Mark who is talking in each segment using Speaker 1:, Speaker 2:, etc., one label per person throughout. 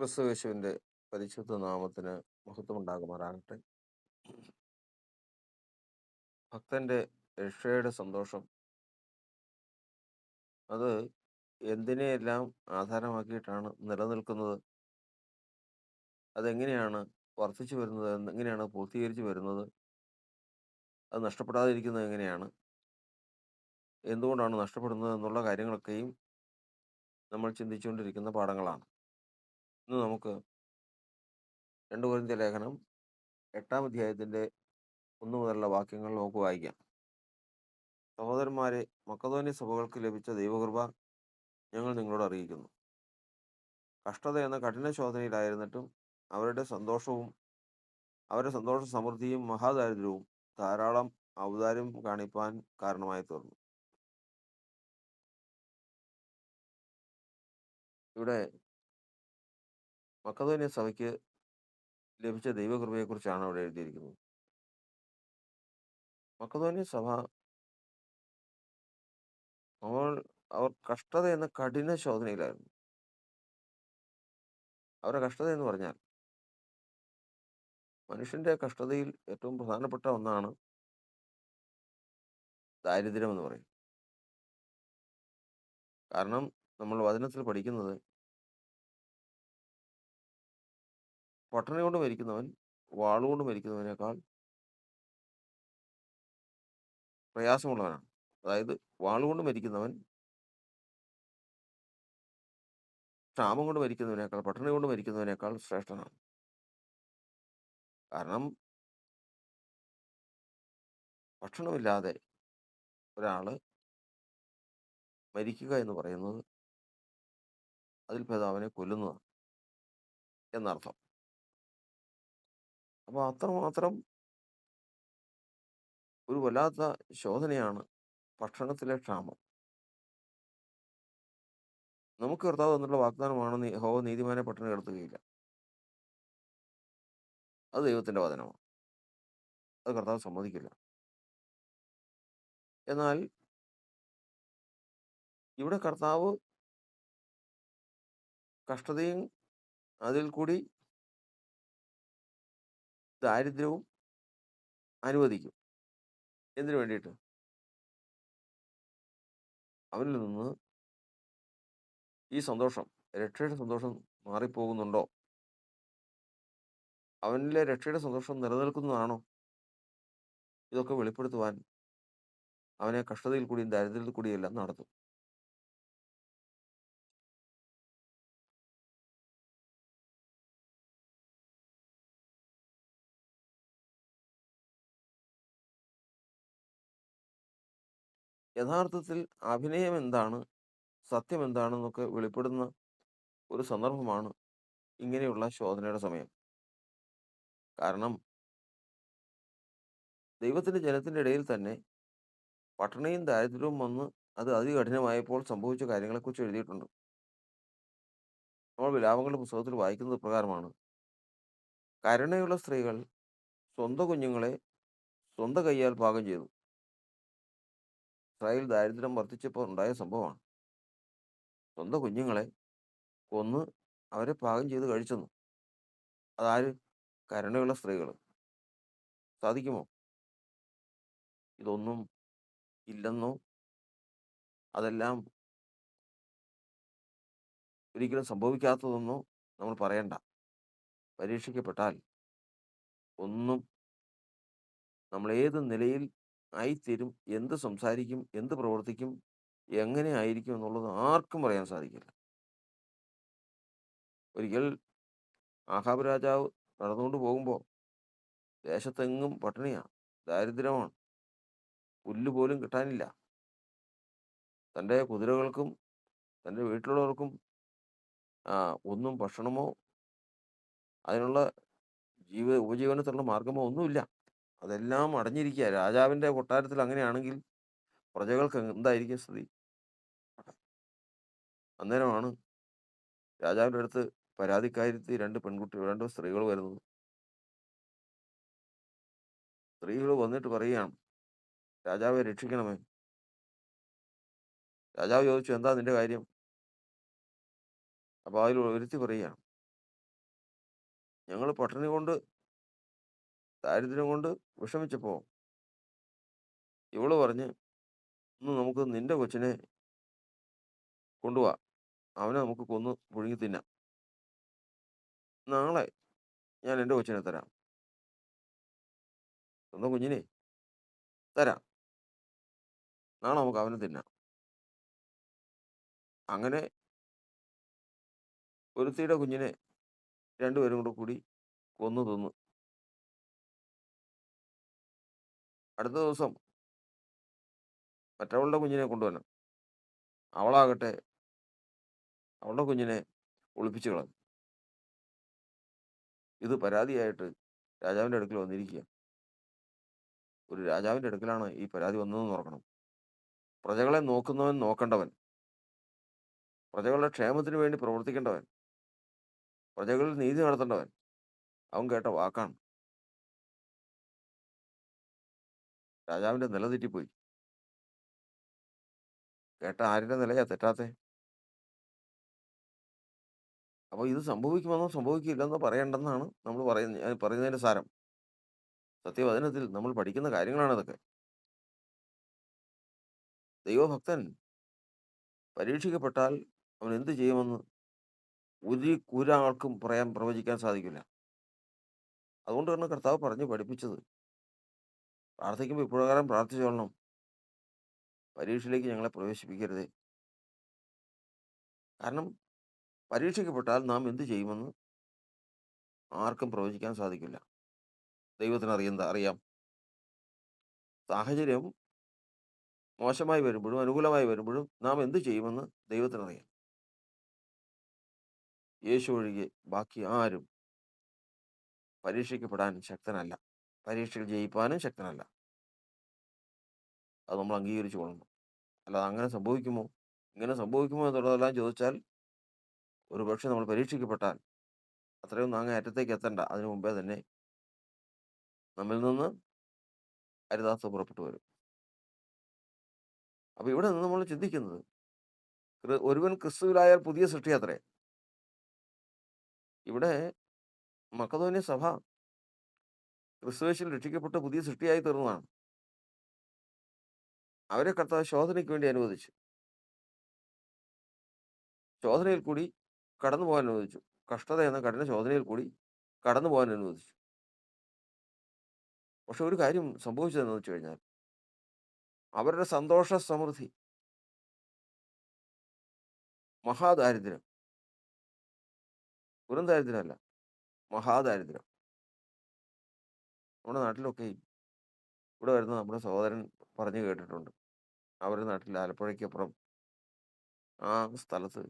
Speaker 1: ക്രിസ്തുയേശുവിന്റെ പരിശുദ്ധ നാമത്തിന് മഹത്വമുണ്ടാകുമാറാകട്ടെ. ഭക്തന്റെ രക്ഷയുടെ സന്തോഷം. അത് എന്തിനെയെല്ലാം ആധാരമാക്കിയിട്ടാണ് നിലനിൽക്കുന്നത്? അതെങ്ങനെയാണ് വർദ്ധിച്ചു വരുന്നത്? എങ്ങനെയാണ് പൂർത്തീകരിച്ചു വരുന്നത്? അത് നഷ്ടപ്പെടാതിരിക്കുന്നത് എങ്ങനെയാണ്? എന്തുകൊണ്ടാണ് നഷ്ടപ്പെടുന്നത് എന്നുള്ള കാര്യങ്ങളൊക്കെയും നമ്മൾ ചിന്തിച്ചുകൊണ്ടിരിക്കുന്ന പാഠങ്ങളാണ്. ഇന്ന് നമുക്ക് രണ്ട് കുരിന്ത്യ ലേഖനം എട്ടാം അധ്യായത്തിന്റെ ഒന്ന് മുതലുള്ള വാക്യങ്ങൾ നമുക്ക് വായിക്കാം. സഹോദരന്മാരെ മക്കതോന്യ സഭകൾക്ക് ലഭിച്ച ദൈവകൃപ ഞങ്ങൾ നിങ്ങളോട് അറിയിക്കുന്നു. കഷ്ടത എന്ന കഠിന ശോധനയിലായിരുന്നിട്ടും അവരുടെ സന്തോഷവും അവരുടെ സന്തോഷ സമൃദ്ധിയും മഹാദാരിദ്ര്യവും ധാരാളം ഔദാര്യം കാണിപ്പാൻ കാരണമായി തീർന്നു. ഇവിടെ മക്കതോന്യ സഭയ്ക്ക് ലഭിച്ച ദൈവകൃപയെക്കുറിച്ചാണ് അവിടെ എഴുതിയിരിക്കുന്നത്. മക്കതോന്യ സഭ അവൾ അവർ കഷ്ടത എന്ന കഠിന ശോധനയിലായിരുന്നു. അവരുടെ കഷ്ടത എന്ന് പറഞ്ഞാൽ മനുഷ്യന്റെ കഷ്ടതയിൽ ഏറ്റവും പ്രധാനപ്പെട്ട ഒന്നാണ് ദാരിദ്ര്യം എന്ന് പറയും കാരണം നമ്മൾ വചനത്തിൽ പഠിക്കുന്നത് പട്ടണി കൊണ്ട് മരിക്കുന്നവൻ വാളുകൊണ്ട് മരിക്കുന്നവനേക്കാൾ പ്രയാസമുള്ളവനാണ്. അതായത് വാളുകൊണ്ട് മരിക്കുന്നവൻ ക്ഷാമം കൊണ്ട് മരിക്കുന്നതിനേക്കാൾ പട്ടണി കൊണ്ട് മരിക്കുന്നതിനേക്കാൾ ശ്രേഷ്ഠനാണ്. കാരണം ഭക്ഷണമില്ലാതെ ഒരാൾ മരിക്കുക എന്ന് പറയുന്നത് അതിൽ ഭേദം കൊല്ലുന്നതാണ് എന്നർത്ഥം. അപ്പോൾ അത്രമാത്രം ഒരു വല്ലാത്ത ശോധനയാണ് ഭക്ഷണത്തിലെ ക്ഷാമം. നമുക്ക് കർത്താവ് തന്നിട്ടുള്ള വാഗ്ദാനമാണ് ഹോ നീതിമാനെ പട്ടിണി കിടത്തുകയില്ല. അത് ദൈവത്തിന്റെ വചനമാണ്. അത് കർത്താവ് സമ്മതിക്കില്ല. എന്നാൽ ഇവിടെ കർത്താവ് കഷ്ടതയും അതിൽ കൂടി ദാരിദ്ര്യവും അനുവദിക്കും. എന്തിനു വേണ്ടിയിട്ട്? അവനിൽ നിന്ന് ഈ സന്തോഷം രക്ഷയുടെ സന്തോഷം മാറിപ്പോകുന്നുണ്ടോ? അവനിലെ രക്ഷയുടെ സന്തോഷം നിലനിൽക്കുന്നതാണോ? ഇതൊക്കെ വെളിപ്പെടുത്തുവാൻ അവനെ കഷ്ടതയിൽ കൂടിയും ദാരിദ്ര്യത്തിൽ കൂടിയും എല്ലാം നടത്തും. യഥാർത്ഥത്തിൽ അഭിനയം എന്താണ് സത്യം എന്താണെന്നൊക്കെ വെളിപ്പെടുന്ന ഒരു സന്ദർഭമാണ് ഇങ്ങനെയുള്ള ശോധനയുടെ സമയം. കാരണം ദൈവത്തിന്റെ ജനത്തിന്റെ ഇടയിൽ തന്നെ പട്ടണയും ദാരിദ്ര്യവും വന്ന് അത് അതികഠിനമായപ്പോൾ സംഭവിച്ച കാര്യങ്ങളെക്കുറിച്ച് എഴുതിയിട്ടുണ്ട്. നമ്മൾ വിലാപങ്ങളുടെ പുസ്തകത്തിൽ വായിക്കുന്നത് പ്രകാരമാണ് കരുണയുള്ള സ്ത്രീകൾ സ്വന്തം കുഞ്ഞുങ്ങളെ സ്വന്തം കൈയാൽ പാകം ചെയ്തു. ഇസ്രായേൽ ദാരിദ്ര്യം വർദ്ധിച്ചപ്പോൾ ഉണ്ടായ സംഭവമാണ്. സ്വന്തം കുഞ്ഞുങ്ങളെ കൊന്ന് അവരെ പാകം ചെയ്ത് കഴിച്ചെന്നു. അതാര്? കരുണയുള്ള സ്ത്രീകൾ സാധിക്കുമോ? ഇതൊന്നും ഇല്ലെന്നോ? അതെല്ലാം ഒരിക്കലും സംഭവിക്കാത്തതെന്നോ നമ്മൾ പറയണ്ട. പരീക്ഷിക്കപ്പെട്ടാൽ ഒന്നും നമ്മൾ ഏത് നിലയിൽ ആയിത്തീരും എന്ത് സംസാരിക്കും എന്ത് പ്രവർത്തിക്കും എങ്ങനെ ആയിരിക്കും എന്നുള്ളത് ആർക്കും പറയാൻ സാധിക്കില്ല. ഒരിക്കൽ ആഹാബ് രാജാവ് നടന്നുകൊണ്ട് പോകുമ്പോൾ ദേശത്തെങ്ങും പട്ടിണിയാണ് ദാരിദ്ര്യമാണ് പുല്ല് പോലും കിട്ടാനില്ല. തന്റെ കുതിരകൾക്കും തന്റെ വീട്ടിലുള്ളവർക്കും ഒന്നും ഭക്ഷണമോ അതിനുള്ള ജീവ ഉപജീവനത്തിനുള്ള മാർഗമോ ഒന്നുമില്ല. അതെല്ലാം അടഞ്ഞിരിക്കുക രാജാവിന്റെ കൊട്ടാരത്തിൽ അങ്ങനെയാണെങ്കിൽ പ്രജകൾക്ക് എന്തായിരിക്കും സ്ഥിതി? അന്നേരമാണ് രാജാവിന്റെ അടുത്ത് പരാതിക്കാരിത്തി രണ്ട് പെൺകുട്ടികൾ രണ്ട് സ്ത്രീകൾ വരുന്നത്. സ്ത്രീകൾ വന്നിട്ട് പറയുകയാണ് രാജാവെ രക്ഷിക്കണമേ. രാജാവ് ചോദിച്ചു എന്താ നിന്റെ കാര്യം? അപ്പോൾ അതിൽ ഒരുത്തി പറയുകയാണ് ഞങ്ങൾ പട്ടിണി കൊണ്ട് ദാരിദ്ര്യം കൊണ്ട് വിഷമിച്ചപ്പോൾ ഇവൾ പറഞ്ഞ് ഇന്ന് നമുക്ക് നിന്റെ കൊച്ചിനെ കൊണ്ടുപോവാ അവനെ നമുക്ക് കൊന്ന് പുഴുങ്ങി തിന്നാം. നാളെ ഞാൻ എന്റെ കൊച്ചിനെ തരാം. സ്വന്തം കുഞ്ഞിനെ തരാം. നാളെ നമുക്ക് അവനെ തിന്നാം. അങ്ങനെ ഒരുത്തിയുടെ കുഞ്ഞിനെ രണ്ടുപേരും കൂടെ കൂടി കൊന്നു തിന്നു. അടുത്ത ദിവസം മറ്റവളുടെ കുഞ്ഞിനെ കൊണ്ടുവരണം. അവളാകട്ടെ അവളുടെ കുഞ്ഞിനെ ഒളിപ്പിച്ചു കളഞ്ഞു. ഇത് പരാതിയായിട്ട് രാജാവിന്റെ അടുക്കൽ വന്നിരിക്കുക ഒരു രാജാവിന്റെ അടുക്കലാണ് ഈ പരാതി വന്നതെന്ന് ഓർക്കണം. പ്രജകളെ നോക്കുന്നവൻ നോക്കേണ്ടവൻ. പ്രജകളുടെ ക്ഷേമത്തിന് വേണ്ടി പ്രവർത്തിക്കേണ്ടവൻ. പ്രജകളിൽ നീതി നടത്തേണ്ടവൻ. അവൻ കേട്ട വാക്കാണ്. രാജാവിന്റെ നില തെറ്റിപ്പോയി. കേട്ട ആരുടെ നിലയാ തെറ്റാത്തെ? അപ്പോൾ ഇത് സംഭവിക്കുമെന്നോ സംഭവിക്കില്ലെന്നോ പറയണ്ടെന്നാണ് നമ്മൾ പറയുന്ന പറയുന്നതിന്റെ സാരം. സത്യവചനത്തിൽ നമ്മൾ പഠിക്കുന്ന കാര്യങ്ങളാണ് ഇതൊക്കെ. ദൈവഭക്തൻ പരീക്ഷിക്കപ്പെട്ടാൽ അവൻ എന്ത് ചെയ്യുമെന്ന് ഒരു ഒരാൾക്കും പറയാൻ പ്രവചിക്കാൻ സാധിക്കില്ല. അതുകൊണ്ട് തന്നെ കർത്താവ് പറഞ്ഞു പഠിപ്പിച്ചത് പ്രാർത്ഥിക്കുമ്പോൾ ഇപ്രകാരം പ്രാർത്ഥിച്ചോളണം. പരീക്ഷയിലേക്ക് ഞങ്ങളെ പ്രവേശിപ്പിക്കരുത്. കാരണം പരീക്ഷിക്കപ്പെട്ടാൽ നാം എന്ത് ചെയ്യുമെന്ന് ആർക്കും പ്രവചിക്കാൻ സാധിക്കില്ല. ദൈവത്തിന് അറിയുന്ന അറിയാം. സാഹചര്യം മോശമായി വരുമ്പോഴും അനുകൂലമായി വരുമ്പോഴും നാം എന്ത് ചെയ്യുമെന്ന് ദൈവത്തിനറിയാം യേശു ഒഴികെ ബാക്കി ആരും പരീക്ഷിക്കപ്പെടാൻ ശക്തനല്ല. പരീക്ഷയിൽ ജയിപ്പാനും ശക്തനല്ല. അത് നമ്മൾ അംഗീകരിച്ചു കൊള്ളണം. അല്ലാതെ അങ്ങനെ സംഭവിക്കുമോ? ഇങ്ങനെ സംഭവിക്കുമോ എന്നുള്ളതെല്ലാം ചോദിച്ചാൽ ഒരു പക്ഷേ നമ്മൾ പരീക്ഷിക്കപ്പെട്ടാൽ അത്രയും അങ്ങ് അറ്റത്തേക്ക് എത്തണ്ട. അതിനു മുമ്പേ തന്നെ നമ്മിൽ നിന്ന് ഹരിദാസ് പുറപ്പെട്ടു വരും. അപ്പോൾ ഇവിടെ നിന്ന് നമ്മൾ ചിന്തിക്കുന്നത് ഒരുവൻ ക്രിസ്തുവിലായാൽ പുതിയ സൃഷ്ടി അത്രേ. ഇവിടെ മക്കതോന്യ സഭ ക്രിസ്തുവേശിൽ രക്ഷിക്കപ്പെട്ട പുതിയ സൃഷ്ടിയായി തീർന്നതാണ്. അവരെ കർത്താവ് ശോധനയ്ക്ക് വേണ്ടി അനുവദിച്ചു. ശോധനയിൽ കൂടി കടന്നു പോകാൻ അനുവദിച്ചു. കഷ്ടത എന്ന കഠിന ശോധനയിൽ കൂടി കടന്നു പോകാൻ അനുവദിച്ചു. പക്ഷെ ഒരു കാര്യം സംഭവിച്ചതെന്ന് വെച്ച് കഴിഞ്ഞാൽ അവരുടെ സന്തോഷ സമൃദ്ധി മഹാദാരിദ്ര്യം ദാരിദ്ര്യമല്ല മഹാദാരിദ്ര്യം നമ്മുടെ നാട്ടിലൊക്കെ ഇവിടെ വരുന്ന നമ്മുടെ സഹോദരൻ പറഞ്ഞു കേട്ടിട്ടുണ്ട്. അവരുടെ നാട്ടിൽ ആലപ്പുഴയ്ക്കപ്പുറം ആ സ്ഥലത്ത്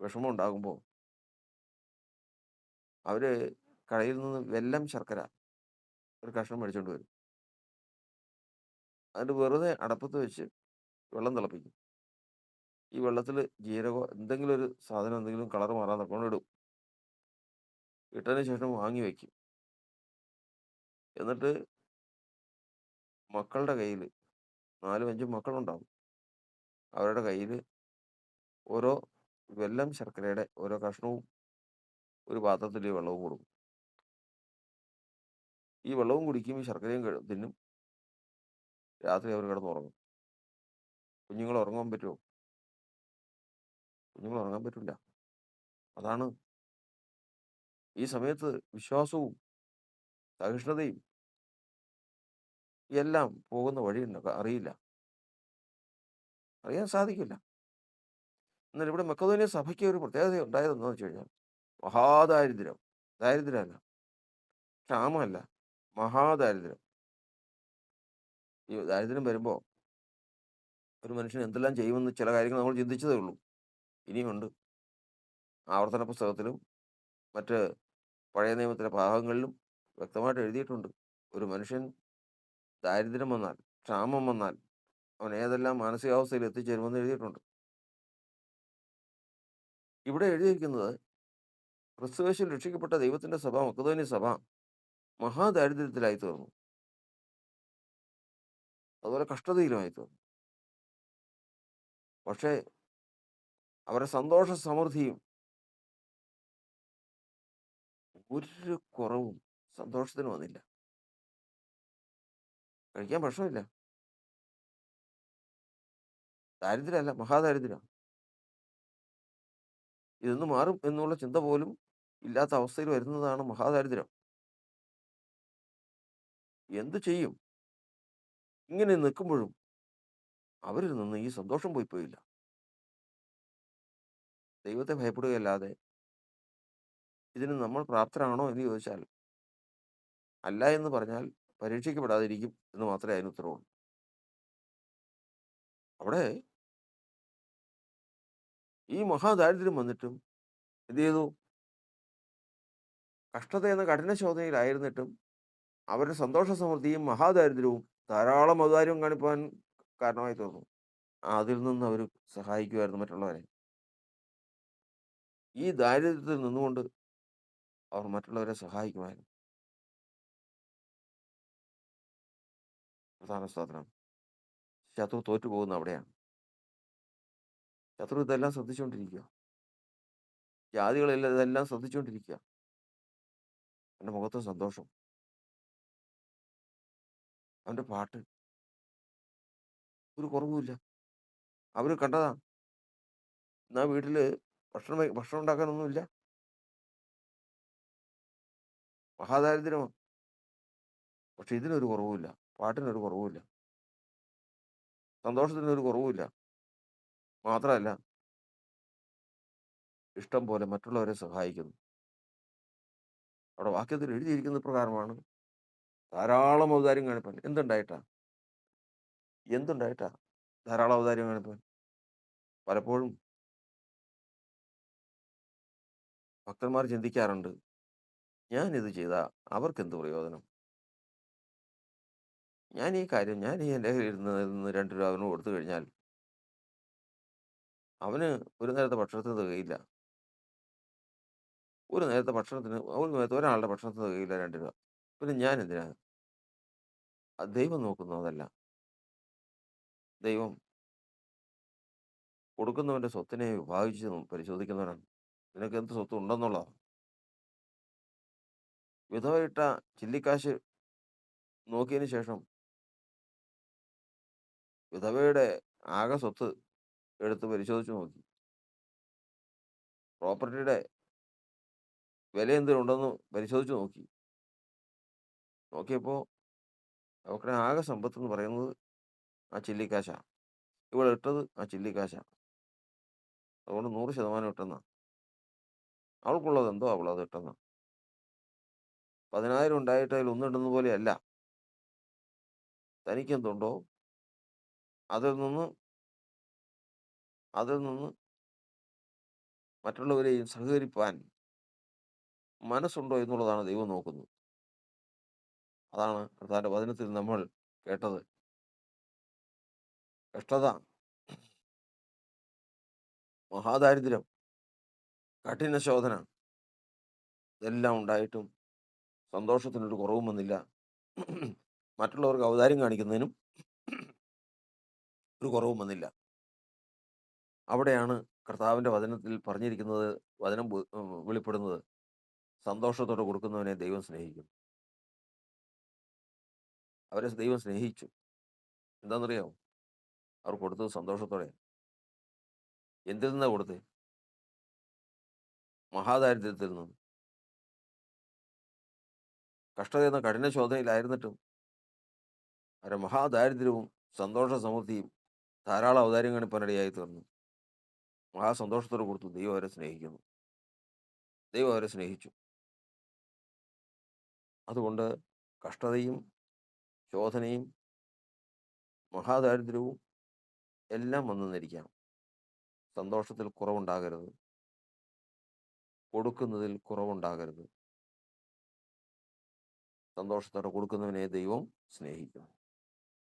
Speaker 1: വിഷമം ഉണ്ടാകുമ്പോൾ അവർ കടയിൽ നിന്ന് വെല്ലം ശർക്കര ഒരു കഷ്ണം മേടിച്ചോണ്ട് വരും. അതിന് വെറുതെ അടപ്പത്ത് വെച്ച് വെള്ളം തിളപ്പിക്കും. ഈ വെള്ളത്തിൽ ജീരകോ എന്തെങ്കിലും ഒരു സാധനം എന്തെങ്കിലും കളർ മാറാൻ കൊണ്ട് ഇടും. ഇട്ടതിന് ശേഷം വാങ്ങി വെക്കും. എന്നിട്ട് മക്കളുടെ കയ്യിൽ നാലും അഞ്ചും മക്കളുണ്ടാവും. അവരുടെ കയ്യിൽ ഓരോ വെല്ലം ശർക്കരയുടെ ഓരോ കഷ്ണവും ഒരു പാത്രത്തിൽ വെള്ളവും കൊടുക്കും. ഈ വെള്ളവും കുടിക്കും ഈ ശർക്കരയും തിന്നും. രാത്രി അവർ കിടന്നുറങ്ങും കുഞ്ഞുങ്ങൾ ഉറങ്ങാൻ പറ്റുമോ കുഞ്ഞുങ്ങൾ ഉറങ്ങാൻ പറ്റില്ല അതാണ് ഈ സമയത്ത് വിശ്വാസവും സഹിഷ്ണുതയും എല്ലാം പോകുന്ന വഴിയുണ്ട് അറിയില്ല. അറിയാൻ സാധിക്കില്ല. എന്നാൽ ഇവിടെ മെക്കതോനിയ സഭയ്ക്ക് ഒരു പ്രത്യേകത ഉണ്ടായത് എന്താണെന്ന് വെച്ച് കഴിഞ്ഞാൽ മഹാദാരിദ്ര്യം. ദാരിദ്ര്യമല്ല. ക്ഷാമമല്ല. മഹാദാരിദ്ര്യം. ഈ ദാരിദ്ര്യം വരുമ്പോൾ ഒരു മനുഷ്യൻ എന്തെല്ലാം ചെയ്യുമെന്ന് ചില കാര്യങ്ങൾ നമ്മൾ ചിന്തിച്ചതേ ഉള്ളൂ. ഇനിയുമുണ്ട് ആവർത്തന പുസ്തകത്തിലും മറ്റ് പഴയ നിയമത്തിലെ ഭാഗങ്ങളിലും വ്യക്തമായിട്ട് എഴുതിയിട്ടുണ്ട്. ഒരു മനുഷ്യൻ ദാരിദ്ര്യം വന്നാൽ ക്ഷാമം വന്നാൽ അവൻ ഏതെല്ലാം മാനസികാവസ്ഥയിൽ എത്തിച്ചേരുമെന്ന് എഴുതിയിട്ടുണ്ട്. ഇവിടെ എഴുതിയിരിക്കുന്നത് ക്രിസ്തുവേശിൽ രക്ഷിക്കപ്പെട്ട ദൈവത്തിന്റെ സഭ മക്കതോനി സഭ മഹാദാരിദ്ര്യത്തിലായി തീർന്നു അതുപോലെ കഷ്ടതയിലുമായി തീർന്നു പക്ഷേ അവരുടെ സന്തോഷ സമൃദ്ധിയും ഒരു കുറവും സന്തോഷത്തിന് വന്നില്ല. കഴിക്കാൻ ഭക്ഷണമില്ല. ദാരിദ്ര്യമല്ല മഹാദാരിദ്ര്യം. ഇതൊന്ന് മാറും എന്നുള്ള ചിന്ത പോലും ഇല്ലാത്ത അവസ്ഥയിൽ വരുന്നതാണ് മഹാദാരിദ്ര്യം. എന്തു ചെയ്യും? ഇങ്ങനെ നിൽക്കുമ്പോഴും അവരിൽ നിന്ന് ഈ സന്തോഷം പോയി പോയില്ല. ദൈവത്തെ ഭയപ്പെടുകയല്ലാതെ ഇതിന് നമ്മൾ പ്രാപ്തരാണോ എന്ന് ചോദിച്ചാൽ അല്ല എന്ന് പറഞ്ഞാൽ പരീക്ഷിക്കപ്പെടാതിരിക്കും എന്ന് മാത്രമേ അതിന് ഉത്തരവുള്ളൂ. അവിടെ ഈ മഹാദാരിദ്ര്യം വന്നിട്ടും എന്ത് ചെയ്തു? കഷ്ടത എന്ന കഠിന ശോധനയിലായിരുന്നിട്ടും അവരുടെ സന്തോഷ സമൃദ്ധിയും മഹാദാരിദ്ര്യവും ധാരാളം ഔദാര്യം കാണിപ്പാൻ കാരണമായി തോന്നും അതിൽ നിന്ന് അവർ സഹായിക്കുമായിരുന്നു മറ്റുള്ളവരെ. ഈ ദാരിദ്ര്യത്തിൽ നിന്നുകൊണ്ട് അവർ മറ്റുള്ളവരെ സഹായിക്കുമായിരുന്നു. പ്രധാന സ്തോത്രം. ശത്രു തോറ്റു പോകുന്ന അവിടെയാണ്. ശത്രു ഇതെല്ലാം ശ്രദ്ധിച്ചുകൊണ്ടിരിക്കുക ജാതികളെല്ലാം ഇതെല്ലാം ശ്രദ്ധിച്ചുകൊണ്ടിരിക്കുക എന്റെ മുഖത്ത് സന്തോഷം. അവന്റെ പാട്ട്. ഒരു കുറവുമില്ല അവർ കണ്ടതാണ് എന്നാ വീട്ടിൽ ഭക്ഷണം ഭക്ഷണം ഉണ്ടാക്കാനൊന്നുമില്ല മഹാദാരിദ്ര്യമാണ് പക്ഷെ ഇതിനൊരു കുറവുമില്ല പാട്ടിനൊരു കുറവുമില്ല. സന്തോഷത്തിനൊരു കുറവുമില്ല. മാത്രമല്ല ഇഷ്ടം പോലെ മറ്റുള്ളവരെ സഹായിക്കുന്നു. അവിടെ വാക്യത്തിൽ എഴുതിയിരിക്കുന്ന പ്രകാരമാണ് ധാരാളം ഔദാര്യം കാണിപ്പാൻ എന്തുണ്ടായിട്ടാ? എന്തുണ്ടായിട്ടാ ധാരാളം ഔദാര്യം കാണിപ്പാൻ പലപ്പോഴും ഭക്തന്മാർ ചിന്തിക്കാറുണ്ട് ഞാൻ ഇത് ചെയ്ത അവർക്ക് എന്ത് പ്രയോജനം? ഞാൻ ഈ കാര്യം ഞാൻ ഈ എന്റെ കയ്യിൽ ഇരുന്ന് ഇരുന്ന് രണ്ട് രൂപ അവന് കൊടുത്തു കഴിഞ്ഞാൽ അവന് ഒരു നേരത്തെ ഭക്ഷണത്തിന് തികയില്ല. ഒരു നേരത്തെ ഭക്ഷണത്തിന് ഒരു നേരത്തെ ഒരാളുടെ ഭക്ഷണത്തിന് തികയില്ല രൂപ. പിന്നെ ഞാൻ എന്തിനാ? അത് ദൈവം നോക്കുന്നതല്ല. ദൈവം കൊടുക്കുന്നവന്റെ സ്വത്തിനെ വിഭാഗിച്ച് പരിശോധിക്കുന്നവനാണ്. നിനക്ക് എന്ത് സ്വത്ത് ഉണ്ടെന്നുള്ളതാണ് വിധവയിട്ട ചില്ലിക്കാശ് നോക്കിയതിന് ശേഷം വിധവയുടെ ആകെ സ്വത്ത് എടുത്ത് പരിശോധിച്ചു നോക്കി. പ്രോപ്പർട്ടിയുടെ വില എന്തെങ്കിലും ഉണ്ടെന്ന് പരിശോധിച്ച് നോക്കി. നോക്കിയപ്പോൾ അവരുടെ ആകെ സമ്പത്ത് എന്ന് പറയുന്നത് ആ ചില്ലിക്കാശാണ് ഇവിടെ ഇട്ടത് ആ ചില്ലിക്കാശാണ് അതുകൊണ്ട് നൂറ് ശതമാനം ഇട്ടെന്ന. അവൾക്കുള്ളത് എന്തോ അവളത് ഇട്ടെന്ന. പതിനായിരം ഉണ്ടായിട്ട് അതിൽ ഒന്നിടുന്ന പോലെയല്ല. തനിക്ക് എന്തുണ്ടോ അതിൽ നിന്ന് അതിൽ നിന്ന് മറ്റുള്ളവരെയും സഹകരിപ്പാൻ മനസ്സുണ്ടോ എന്നുള്ളതാണ് ദൈവം നോക്കുന്നത്. അതാണ് കർത്താന്റെ വചനത്തിൽ നമ്മൾ കേട്ടത്. കഷ്ടത മഹാദാരിദ്ര്യം കഠിന ശോധന ഇതെല്ലാം ഉണ്ടായിട്ടും സന്തോഷത്തിനൊരു കുറവും വന്നില്ല മറ്റുള്ളവർക്ക് അവതാരം കാണിക്കുന്നതിനും ഒരു കുറവും വന്നില്ല. അവിടെയാണ് കർത്താവിന്റെ വചനത്തിൽ പറഞ്ഞിരിക്കുന്നത് വചനം വെളിപ്പെടുന്നത്. സന്തോഷത്തോടെ കൊടുക്കുന്നവനെ ദൈവം സ്നേഹിക്കും അവരെ ദൈവം സ്നേഹിച്ചു. എന്താണെന്നറിയാമോ അവർ കൊടുത്തത് സന്തോഷത്തോടെ എന്തിൽ നിന്നാണ് കൊടുത്ത്? മഹാദാരിദ്ര്യത്തിൽ നിന്ന്. കഷ്ടത എന്ന കഠിന ശോധനയിലായിരുന്നിട്ടും അവരുടെ മഹാദാരിദ്ര്യവും സന്തോഷ സമൃദ്ധിയും ധാരാളം അവതാരങ്ങൾ ഇപ്പം റെഡിയായി തീർന്നു. ആ സന്തോഷത്തോട് കൊടുത്തു. ദൈവം അവരെ സ്നേഹിക്കുന്നു. ദൈവം അവരെ സ്നേഹിച്ചു. അതുകൊണ്ട് കഷ്ടതയും ശോധനയും മഹാദാരിദ്ര്യവും എല്ലാം വന്നെന്നിരിക്കാം സന്തോഷത്തിൽ കുറവുണ്ടാകരുത്. കൊടുക്കുന്നതിൽ കുറവുണ്ടാകരുത്. സന്തോഷത്തോടെ കൊടുക്കുന്നവനെ ദൈവം സ്നേഹിക്കും